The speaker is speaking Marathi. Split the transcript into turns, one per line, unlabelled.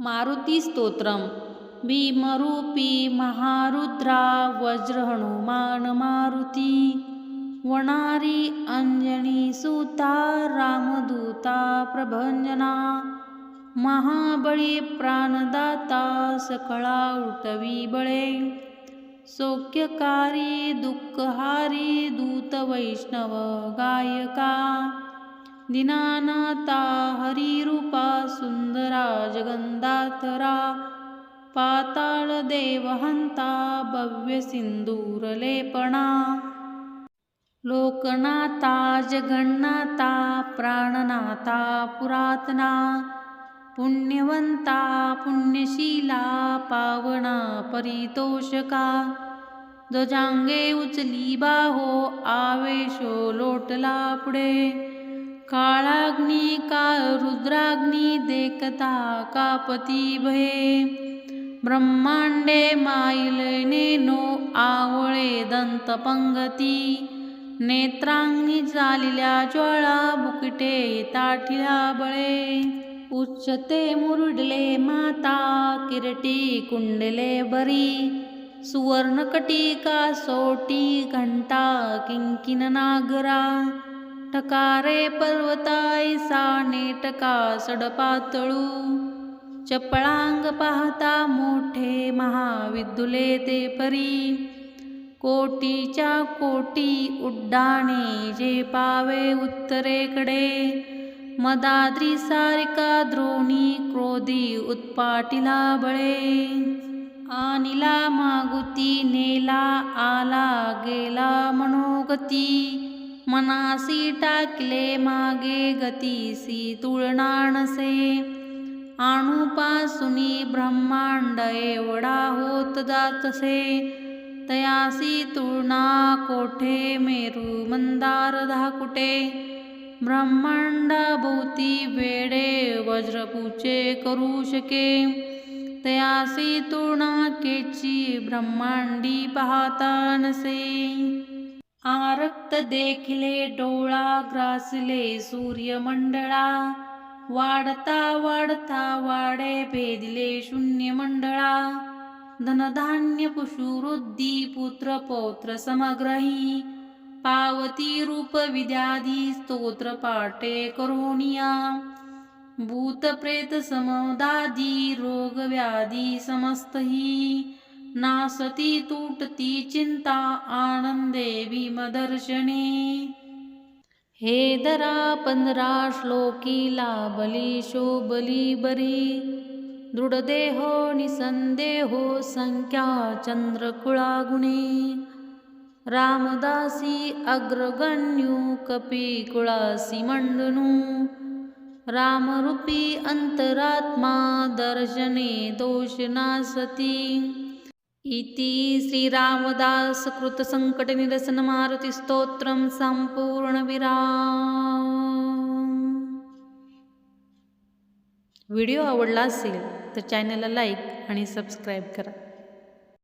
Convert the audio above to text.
मारुती स्तोत्रम। भीमरूपी महारुद्रा वज्र हनुमान मारुती। वनारी अंजनी सुता रामदूता प्रभंजना। महाबळी प्राणदाता सकळा उठवी बळे। सौख्यकारी दुःखहारी दूत वैष्णव गायका। दिनानाता हरिरूपा सुंदरा जगन्दातरा। पाताळ देवहंता भव्य सिंदूर लेपणा लोकनाथा जगन्नाथा पुरातना। पुण्यवंता पुण्यशीला पावना परितोषका। ध्वजांगे उचली बाहो आवेशो लोटला पुढे। काळाग्नी काळ रुद्राग्नी देखता कापती भये. ब्रह्मांडे माईल नेनो आवळे दंतपंगती नेत्रांनी चालिल्या ज्वाळा बुकटे ताठिला बळे. उच्चते मुरडले माता किरटी कुंडले बरी. सुवर्णकटिका सोटी घंटा किंकिन नागरा. टकारे पर्वतायसा नेटका सडपातळू चपळांग पाहता मोठे महाविद्युले ते परी. कोटीच्या कोटी उड्डाणे जे पावे उत्तरेकडे. मदाद्री सारिका द्रोणी क्रोधी उत्पाटिला बळे. आनिला मागुती नेला आला गेला मनोगती. मनासी टाकले मागे गतीसी तुळणाणसे आणूपासुनी ब्रह्मांड एवढा होत जातसे. तयासी तुळणा कोठे मेरू मंदार धाकुटे ब्रह्मांडाभोवती वेडे वज्रपूचे करू शके. तयासी तुळना केची ब्रह्मांडी पाहता नसे आरक्त देखिले डोळा ग्रासले सूर्यमंडळा. वाढता वाढता वाडे भेदिले शून्य मंडळा धनधान्य पुषुवृद्धी पुत्र पौत्र समग्रही. पावती रूप विद्याधी स्तोत्र पाटे करोनिया भूत प्रेत समदादी रोग व्याधी समस्तही. नासती तुटती चिंता आनंदे भीमदर्शने. हे दरा पंधरा श्लोकीला बली शोभली बरी. दृढदेहो निसंदेहो संख्या चंद्रकुळागुणे. रामदासी अग्रगण्यू कपी कुळासी मंडनू. रामरूपी अंतरात्मा दर्शने दोषनासती. इति श्रीरामदास कृत संकट निरसन मारुती संपूर्ण विराम व्हिडिओ आवडला असेल तर चॅनलला लाईक आणि सबस्क्राईब करा.